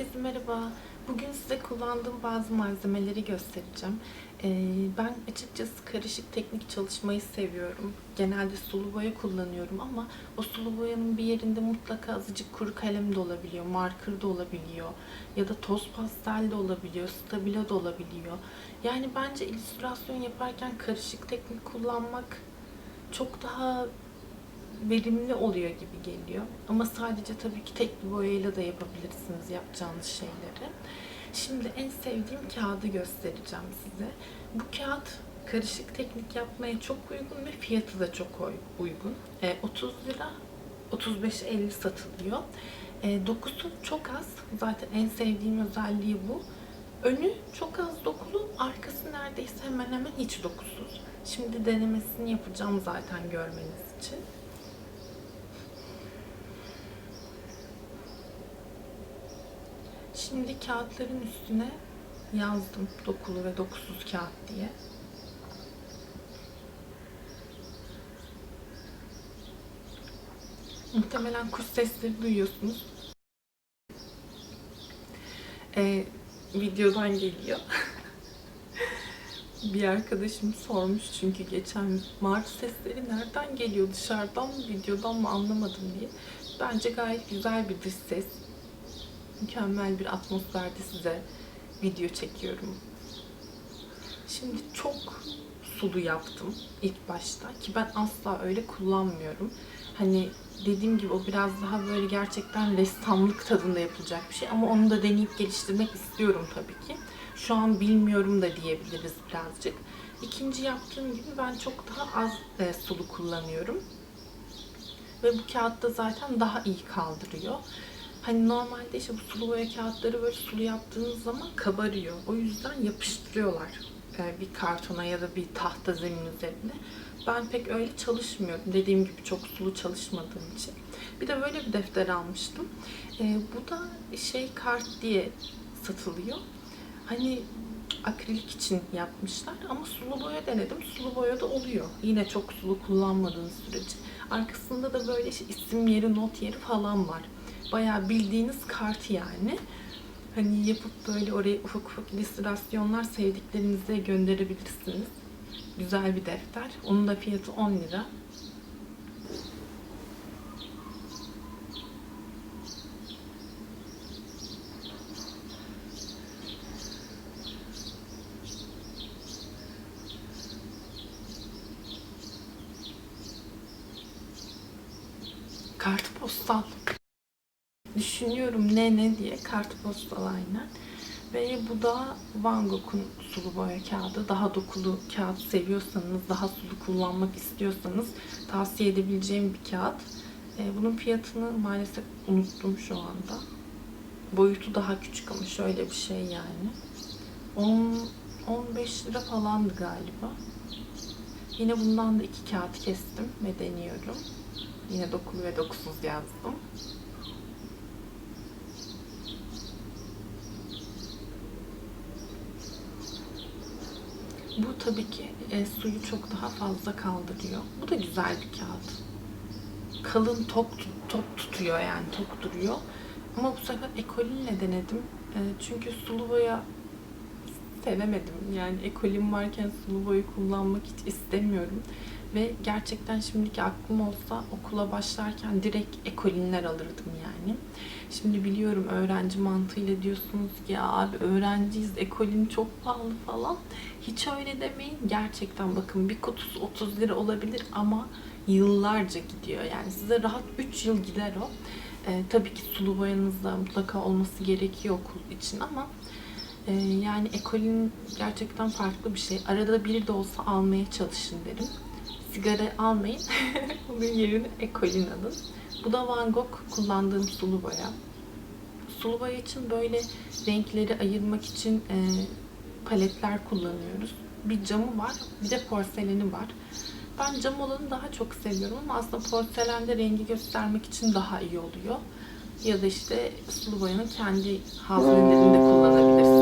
merhaba. Bugün size kullandığım bazı malzemeleri göstereceğim. Ee, ben açıkçası karışık teknik çalışmayı seviyorum. Genelde sulu boya kullanıyorum ama o sulu boyanın bir yerinde mutlaka azıcık kuru kalem de olabiliyor, marker da olabiliyor ya da toz pastel de olabiliyor, stabilo da olabiliyor. Yani bence illüstrasyon yaparken karışık teknik kullanmak çok daha verimli oluyor gibi geliyor. Ama sadece tabii ki tek bir boyayla da yapabilirsiniz yapacağınız şeyleri. Şimdi en sevdiğim kağıdı göstereceğim size. Bu kağıt karışık teknik yapmaya çok uygun ve fiyatı da çok uygun. E, 30 lira 35-50 satılıyor. E, dokusu çok az. Zaten en sevdiğim özelliği bu. Önü çok az dokulu, arkası neredeyse hemen hemen hiç dokusuz. Şimdi denemesini yapacağım zaten görmeniz için. Şimdi kağıtların üstüne yazdım dokulu ve dokusuz kağıt diye. Muhtemelen kuş sesleri duyuyorsunuz. Ee, videodan geliyor. Bir arkadaşım sormuş çünkü geçen martı sesleri nereden geliyor dışarıdan mı videodan mı anlamadım diye. Bence gayet güzel bir dış ses mükemmel bir atmosferde size video çekiyorum. Şimdi çok sulu yaptım ilk başta ki ben asla öyle kullanmıyorum. Hani dediğim gibi o biraz daha böyle gerçekten ressamlık tadında yapılacak bir şey ama onu da deneyip geliştirmek istiyorum tabii ki. Şu an bilmiyorum da diyebiliriz birazcık. İkinci yaptığım gibi ben çok daha az e, sulu kullanıyorum. Ve bu kağıtta zaten daha iyi kaldırıyor. Hani normalde işte bu sulu boya kağıtları böyle sulu yaptığınız zaman kabarıyor. O yüzden yapıştırıyorlar e, bir kartona ya da bir tahta zemin üzerine. Ben pek öyle çalışmıyorum. Dediğim gibi çok sulu çalışmadığım için. Bir de böyle bir defter almıştım. E, bu da şey kart diye satılıyor. Hani akrilik için yapmışlar ama sulu boya denedim. Sulu boya da oluyor. Yine çok sulu kullanmadığınız sürece. Arkasında da böyle işte isim yeri, not yeri falan var. Bayağı bildiğiniz kart yani. Hani yapıp böyle oraya ufak ufak illüstrasyonlar sevdiklerinize gönderebilirsiniz. Güzel bir defter. Onun da fiyatı 10 lira. Kartpostal. Düşünüyorum ne ne diye kartpostal aynen. Ve bu da Van Gogh'un sulu boya kağıdı. Daha dokulu kağıt seviyorsanız, daha sulu kullanmak istiyorsanız tavsiye edebileceğim bir kağıt. E, bunun fiyatını maalesef unuttum şu anda. Boyutu daha küçük ama şöyle bir şey yani. 10 15 lira falandı galiba. Yine bundan da iki kağıt kestim ve deniyorum. Yine dokulu ve dokusuz yazdım. Bu tabii ki e, suyu çok daha fazla kaldırıyor. Bu da güzel bir kağıt. Kalın tok, tok tutuyor yani tok duruyor. Ama bu sefer ekolinle denedim. E, çünkü sulu boya sevemedim. Yani ekolim varken sulu boyu kullanmak hiç istemiyorum. Ve gerçekten şimdiki aklım olsa okula başlarken direkt ekolinler alırdım yani. Şimdi biliyorum öğrenci mantığıyla diyorsunuz ki ya abi öğrenciyiz ekolin çok pahalı falan. Hiç öyle demeyin. Gerçekten bakın bir kutusu 30 lira olabilir ama yıllarca gidiyor. Yani size rahat 3 yıl gider o. Ee, tabii ki sulu boyanızda mutlaka olması gerekiyor okul için ama e, yani ekolin gerçekten farklı bir şey. Arada bir de olsa almaya çalışın derim sigara almayın. Bunun yerine ekolin alın. Bu da Van Gogh kullandığım sulu boya. Sulu boya için böyle renkleri ayırmak için e, paletler kullanıyoruz. Bir camı var, bir de porseleni var. Ben cam olanı daha çok seviyorum ama aslında porselende rengi göstermek için daha iyi oluyor. Ya da işte sulu boyanın kendi haznelerinde kullanabilirsiniz.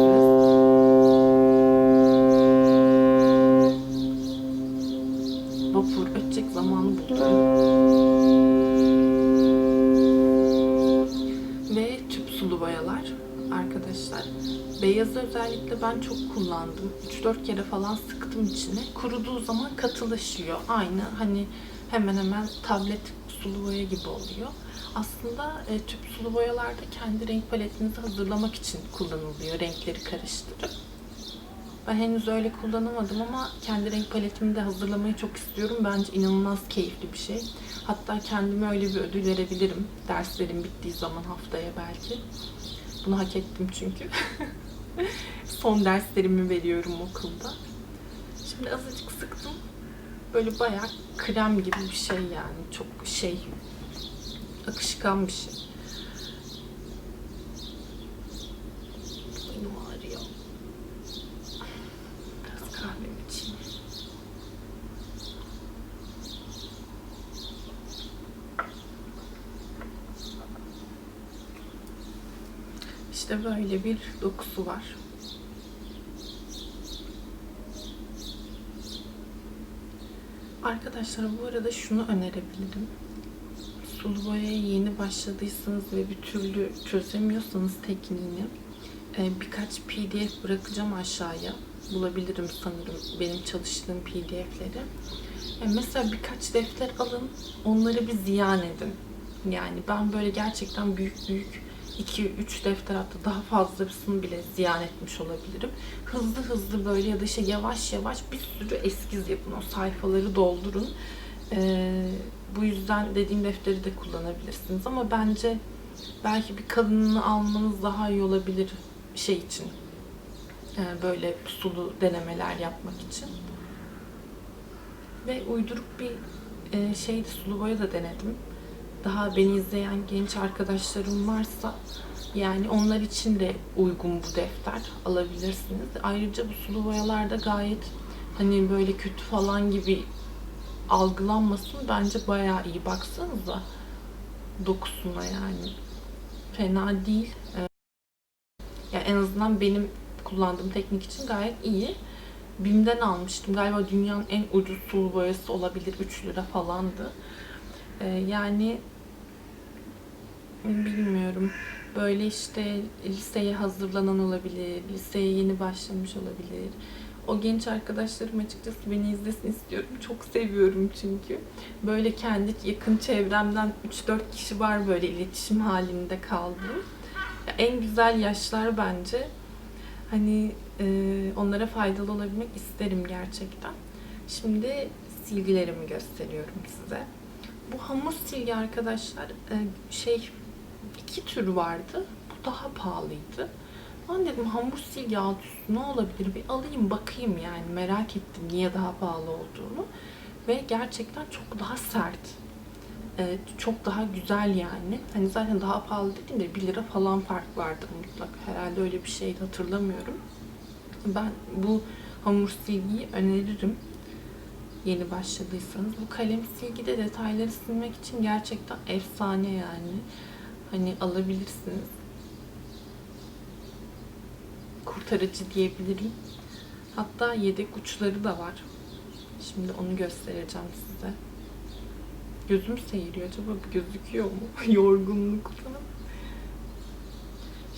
Beyazı özellikle ben çok kullandım. 3-4 kere falan sıktım içine. Kuruduğu zaman katılaşıyor. Aynı hani hemen hemen tablet sulu boya gibi oluyor. Aslında e, tüp sulu boyalarda kendi renk paletinizi hazırlamak için kullanılıyor. Renkleri karıştırıp. Ben henüz öyle kullanamadım ama kendi renk paletimi de hazırlamayı çok istiyorum. Bence inanılmaz keyifli bir şey. Hatta kendime öyle bir ödül verebilirim. Derslerim bittiği zaman haftaya belki. Bunu hak ettim çünkü. Son derslerimi veriyorum okulda. Şimdi azıcık sıktım. Böyle bayağı krem gibi bir şey yani. Çok şey akışkan bir şey. İşte böyle bir dokusu var. Arkadaşlar bu arada şunu önerebilirim. Sulu boyaya yeni başladıysanız ve bir türlü çözemiyorsanız tekniğini e, birkaç pdf bırakacağım aşağıya. Bulabilirim sanırım benim çalıştığım pdf'leri. E, mesela birkaç defter alın, onları bir ziyan edin. Yani ben böyle gerçekten büyük büyük 2-3 defter hatta daha fazlasını bile ziyan etmiş olabilirim. Hızlı hızlı böyle ya da işte yavaş yavaş bir sürü eskiz yapın. O sayfaları doldurun. Ee, bu yüzden dediğim defteri de kullanabilirsiniz. Ama bence belki bir kalınını almanız daha iyi olabilir şey için. Ee, böyle sulu denemeler yapmak için. Ve uyduruk bir e, şeydi sulu boya da denedim daha beni izleyen genç arkadaşlarım varsa yani onlar için de uygun bu defter alabilirsiniz. Ayrıca bu sulu boyalarda gayet hani böyle kötü falan gibi algılanmasın bence bayağı iyi. Baksanıza dokusuna yani. Fena değil. Ee, yani en azından benim kullandığım teknik için gayet iyi. Bim'den almıştım. Galiba dünyanın en ucuz sulu boyası olabilir. 3 lira falandı. Ee, yani bilmiyorum. Böyle işte liseye hazırlanan olabilir, liseye yeni başlamış olabilir. O genç arkadaşlarım açıkçası beni izlesin istiyorum. Çok seviyorum çünkü. Böyle kendi yakın çevremden 3-4 kişi var böyle iletişim halinde kaldığım. En güzel yaşlar bence. Hani e, onlara faydalı olabilmek isterim gerçekten. Şimdi silgilerimi gösteriyorum size. Bu hamur silgi arkadaşlar e, şey iki tür vardı. Bu daha pahalıydı. Ben dedim hamur silgi alt üstü ne olabilir bir alayım bakayım yani merak ettim niye daha pahalı olduğunu. Ve gerçekten çok daha sert. Ee, çok daha güzel yani. Hani zaten daha pahalı dediğimde 1 lira falan fark vardır mutlak. Herhalde öyle bir şeydi hatırlamıyorum. Ben bu hamur silgiyi öneririm yeni başladıysanız. Bu kalem silgi de detayları silmek için gerçekten efsane yani. Hani alabilirsiniz. Kurtarıcı diyebilirim. Hatta yedek uçları da var. Şimdi onu göstereceğim size. Gözüm seyiriyor. Acaba gözüküyor mu? Yorgunluktan.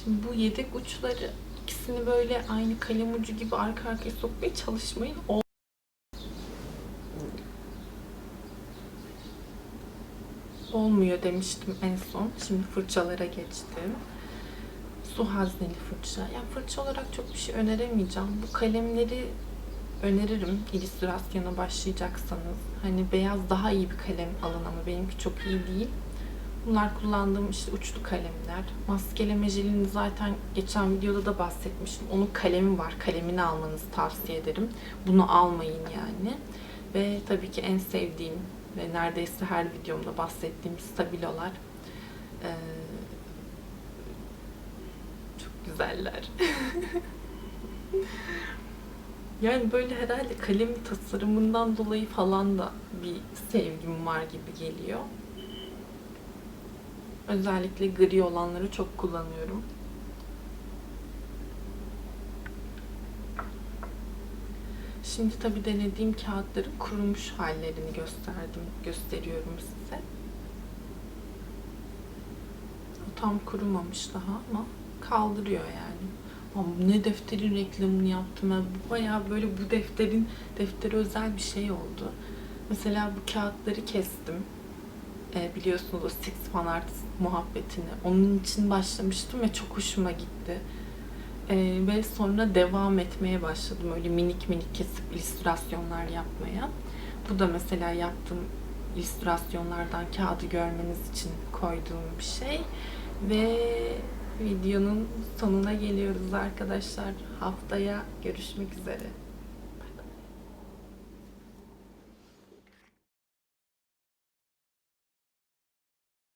Şimdi bu yedek uçları ikisini böyle aynı kalem ucu gibi arka arkaya sokmaya çalışmayın. Olmuyor demiştim en son. Şimdi fırçalara geçtim. Su hazneli fırça. Yani fırça olarak çok bir şey öneremeyeceğim. Bu kalemleri öneririm illüstrasyona başlayacaksanız. Hani beyaz daha iyi bir kalem alın ama benimki çok iyi değil. Bunlar kullandığım işte uçlu kalemler. Maskeleme jelini zaten geçen videoda da bahsetmiştim. Onun kalemi var. Kalemini almanızı tavsiye ederim. Bunu almayın yani. Ve tabii ki en sevdiğim ve neredeyse her videomda bahsettiğim stabilolar. Ee, çok güzeller. yani böyle herhalde kalem tasarımından dolayı falan da bir sevgim var gibi geliyor. Özellikle gri olanları çok kullanıyorum. Şimdi tabii denediğim kağıtların kurumuş hallerini gösterdim, gösteriyorum size. O tam kurumamış daha ama kaldırıyor yani. Ama ne defterin reklamını yaptım ben. Bu Bayağı böyle bu defterin deftere özel bir şey oldu. Mesela bu kağıtları kestim. Ee, biliyorsunuz o Six Fan Art muhabbetini. Onun için başlamıştım ve çok hoşuma gitti. Ee, ve sonra devam etmeye başladım. Öyle minik minik kesip illüstrasyonlar yapmaya. Bu da mesela yaptığım illüstrasyonlardan kağıdı görmeniz için koyduğum bir şey. Ve videonun sonuna geliyoruz arkadaşlar. Haftaya görüşmek üzere.